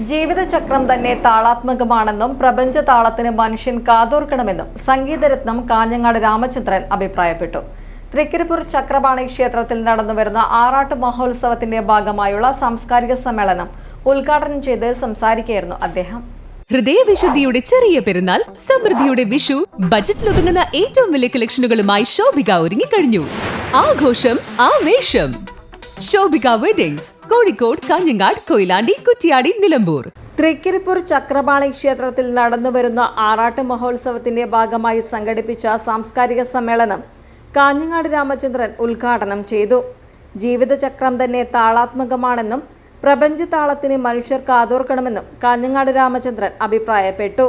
ജീവിതചക്രം തന്നെ താളാത്മകമാണെന്നും പ്രപഞ്ച താളത്തിന് മനുഷ്യൻ കാതോർക്കണമെന്നും സംഗീതരത്നം കാഞ്ഞങ്ങാട് രാമചന്ദ്രൻ അഭിപ്രായപ്പെട്ടു. തൃക്കരിപ്പൂർ ചക്രപാണി ക്ഷേത്രത്തിൽ നടന്നുവരുന്ന ആറാട്ട് മഹോത്സവത്തിന്റെ ഭാഗമായുള്ള സാംസ്കാരിക സമ്മേളനം ഉദ്ഘാടനം ചെയ്ത് സംസാരിക്കുകയായിരുന്നു അദ്ദേഹം. ഹൃദയവിശുദ്ധിയുടെ ചെറിയ പെരുന്നാൾ സമൃദ്ധിയുടെ വിഷു ബജറ്റിലൊതുങ്ങുന്ന ഏറ്റവും വലിയ കളക്ഷനുകളുമായി ശോഭിക ഒരുങ്ങിക്കഴിഞ്ഞു. ആഘോഷം ആവേശം. ശോഭിക വെഡിങ്സ് കോഴിക്കോട് കാഞ്ഞങ്ങാട് കൊയിലാണ്ടി കുറ്റിയാടി നിലമ്പൂർ. തൃക്കരിപ്പൂർ ചക്രപാളി ക്ഷേത്രത്തിൽ നടന്നുവരുന്ന ആറാട്ട് മഹോത്സവത്തിന്റെ ഭാഗമായി സംഘടിപ്പിച്ച സാംസ്കാരിക സമ്മേളനം കാഞ്ഞങ്ങാട് രാമചന്ദ്രൻ ഉദ്ഘാടനം ചെയ്തു. ജീവിതചക്രം തന്നെ താളാത്മകമാണെന്നും പ്രപഞ്ച താളത്തിന് മനുഷ്യർ കാതോർക്കണമെന്നും കാഞ്ഞങ്ങാട് രാമചന്ദ്രൻ അഭിപ്രായപ്പെട്ടു.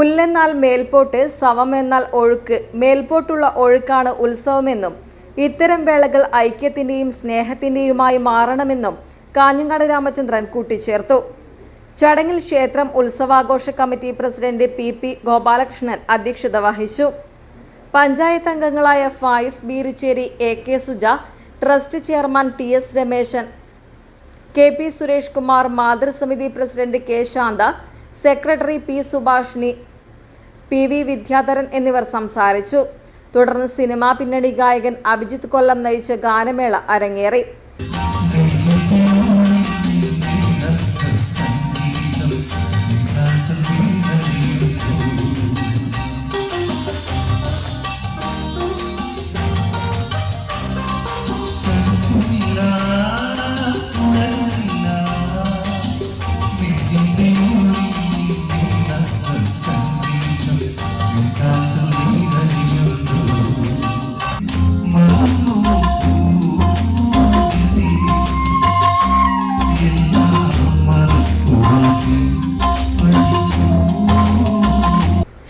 ഉല്ലെന്നാൽ മേൽപോട്ട് സവം എന്നാൽ ഒഴുക്ക് മേൽപോട്ടുള്ള ഒഴുക്കാണ് ഉത്സവമെന്നും ഇത്തരം വേളകൾ ഐക്യത്തിന്റെയും സ്നേഹത്തിന്റെയുമായി മാറണമെന്നും കാഞ്ഞങ്ങാട് രാമചന്ദ്രൻ കൂട്ടിച്ചേർത്തു. ചടങ്ങിൽ ക്ഷേത്രം ഉത്സവാഘോഷ committee president P P Gopalakrishnan അധ്യക്ഷത വഹിച്ചു. പഞ്ചായത്ത് അംഗങ്ങളായ Fayis Biricheri A K Suja trust chairman T S Rameshan K P Suresh Kumar മാതൃസമിതി president K Shantha secretary P Subhashini P V Vidyadharan എന്നിവർ സംസാരിച്ചു. തുടർന്ന് സിനിമാ പിന്നണി ഗായകൻ അഭിജിത്ത് കൊല്ലം നയിച്ച ഗാനമേള അരങ്ങേറി.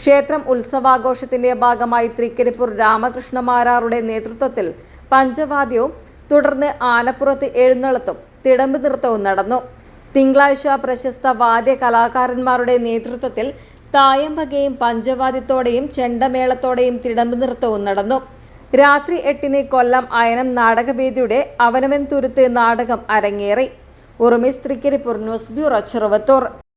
ക്ഷേത്രം ഉത്സവാഘോഷത്തിന്റെ ഭാഗമായി തൃക്കരിപ്പൂർ രാമകൃഷ്ണമാരാരുടെ നേതൃത്വത്തിൽ പഞ്ചവാദ്യവും തുടർന്ന് ആനപ്പുറത്ത് എഴുന്നള്ളത്തും തിടമ്പ് നൃത്തവും നടന്നു. തിങ്കളാഴ്ച പ്രശസ്ത വാദ്യ കലാകാരന്മാരുടെ നേതൃത്വത്തിൽ തായമ്പകയും പഞ്ചവാദ്യത്തോടെയും ചെണ്ടമേളത്തോടെയും തിടമ്പ് നൃത്തവും നടന്നു. രാത്രി എട്ടിന് കൊല്ലം അയനം നാടകവേദിയുടെ അവനവൻ തുരുത്ത് നാടകം അരങ്ങേറി. Urumis Trikaripur news bureau Cheruvathur.